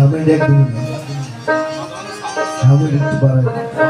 হামিদ একদমই না। দেখতে একটু